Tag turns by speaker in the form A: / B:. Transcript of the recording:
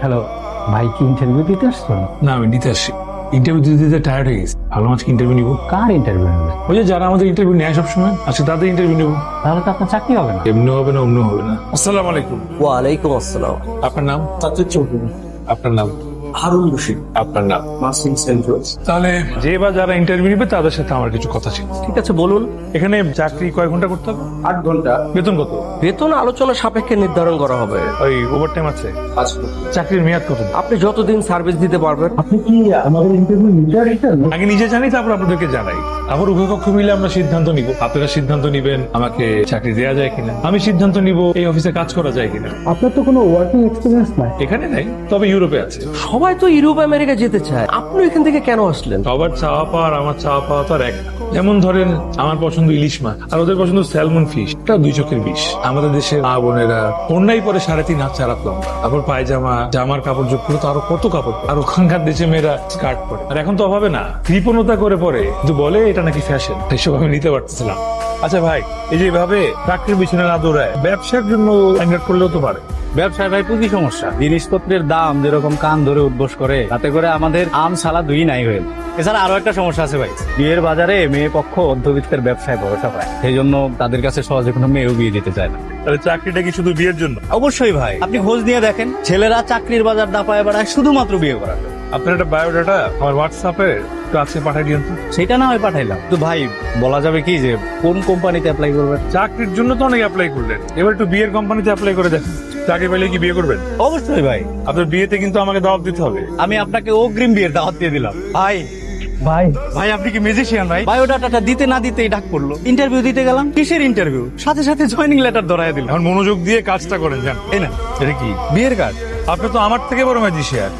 A: Hello ভাই কি interview দিতে আসছো?
B: না আমি দিতে আসছি। ইন্টারভিউ দিতে দিতে টায়ার্ড হয়ে গেছি। ভাবলাম আজকে ইন্টারভিউ নিবো।
A: কার ইন্টারভিউ নেবে?
B: ওই যে যারা আমাদের ইন্টারভিউ নেয় সবসময় আজকে তাদের ইন্টারভিউ নেব।
A: তাহলে তো আপনার চাকরি হবে না।
B: এমনি হবে না অন্য হবে না। আসসালামু আলাইকুম।
C: ওয়ালাইকুম আসসালাম।
B: আপনার নাম? তাতে চৌধুরী। আপনার নাম?
C: হারুন রশিদ
B: আপনার নাম?
C: সেন্ট্রাল
B: তাহলে যে বা যারা ইন্টারভিউ নিবে তাদের সাথে আমার কিছু কথা ছিল।
C: ঠিক আছে বলুন।
B: এখানে চাকরি কয় ঘণ্টা করতে হবে?
C: আট ঘণ্টা।
B: বেতন কত?
C: বেতন আলোচনা সাপেক্ষে নির্ধারণ করা হবে।
B: ওই ওভার টাইম আছে
C: পাঁচ
B: চাকরির মেয়াদ কত?
C: আপনি যতদিন সার্ভিস দিতে পারবেন।
A: আপনি কি আমাদের ইন্টারভিউ আসছেন?
B: আগে নিজে জানি তারপর আপনাদেরকে জানাই। আবার উভয় পক্ষ মিলে আমরা সিদ্ধান্ত নিব। আপনারা সিদ্ধান্ত নিবেন আমাকে চাকরি দেওয়া যায় কিনা। আমি সিদ্ধান্ত নিব এই অফিসে কাজ করা যায় কিনা।
A: আপনার তো কোনো ওয়ার্কিং এক্সপিরিয়েন্স নাই।
B: এখানে নাই তবে ইউরোপে আছে।
C: সবাই তো ইউরোপ, আমেরিকা যেতে চায়। আপনি এখান থেকে কেন আসলেন?
B: সবার চাওয়া পাওয়া আর আমার চাওয়া পাওয়া তো আর এক। যেমন ধরেন, আমার পছন্দ ইলিশ মাছ, আর ওদের পছন্দ স্যালমন ফিশ এটা দুই চোখের বিষ। আমাদের দেশে মা বোনেরা অন্যায় পরে সাড়ে তিন হাত চার হাত লম্বা তারপর পায়জামা, জামার কাপড় যোগ করে তো আরও কত কাপড়। আর ওখানকার দেশে মেয়েরা স্কার্ট পরে। আর এখন তো অভাবে না। কৃপণতা করে পরে। কিন্তু বলে এটা নাকি ফ্যাশন এসব আমি নিতে পারতেছিলাম। আচ্ছা ভাই, এই যে এভাবে চাকরির পিছনে না দৌড়ায়, ব্যবসার জন্য করলেও তো পারে।
D: ব্যবসায় ভাই পুঁজি সমস্যা। জিনিসপত্রের দাম যেরকম কান ধরে উদ্বোস করে তাতে করে আমাদের আম সালা দুই নাই হয়ে এছাড়া আরও একটা সমস্যা আছে ভাই বিয়ের বাজারে মেয়ে পক্ষ অধ্যবিত্তের ব্যবসায় ভরসা পায়। সেই জন্য তাদের কাছে সহজে কোনো মেয়েও বিয়ে দিতে চায় না।
B: তাহলে চাকরিটা কি শুধু বিয়ের জন্য?
D: অবশ্যই ভাই আপনি খোঁজ নিয়ে দেখেন ছেলেরা চাকরির বাজার দাপায় বেড়ায় শুধুমাত্র বিয়ে করার।
B: আপনার একটা বায়োডাটা আমার হোয়াটসঅ্যাপে একটু আজকে পাঠিয়ে দিন তো।
D: সেটা না হয় পাঠাইলাম। তো ভাই বলা যাবে কি যে কোন কোম্পানিতে অ্যাপ্লাই করবেন?
B: চাকরির জন্য তো অনেক অ্যাপ্লাই করলেন। এবার একটু বিয়ের কোম্পানিতে অ্যাপ্লাই করে দেখেন। চাকরি পেলে কি বিয়ে করবেন?
D: অবশ্যই ভাই।
B: আপনার বিয়েতে কিন্তু আমাকে দাওয়াত দিতে হবে।
D: আমি আপনাকে অগ্রিম বিয়ের দাওয়াত দিয়ে দিলাম। ভাই।
A: ভাই।
D: ভাই আপনি কি মিউজিশিয়ান ভাই? বায়োডাটাটা দিতে না দিতেই ডাক পড়ল। ইন্টারভিউ দিতে গেলাম কিসের ইন্টারভিউ সাথে সাথে জয়নিং লেটার ধরায় দিলাম।
B: এখন মনোযোগ দিয়ে কাজটা করেন জান।
D: এই না
B: এটা কি?
D: বিয়ের কাজ।
B: আপনি তো আমার থেকে বড় ম্যাজিশিয়ান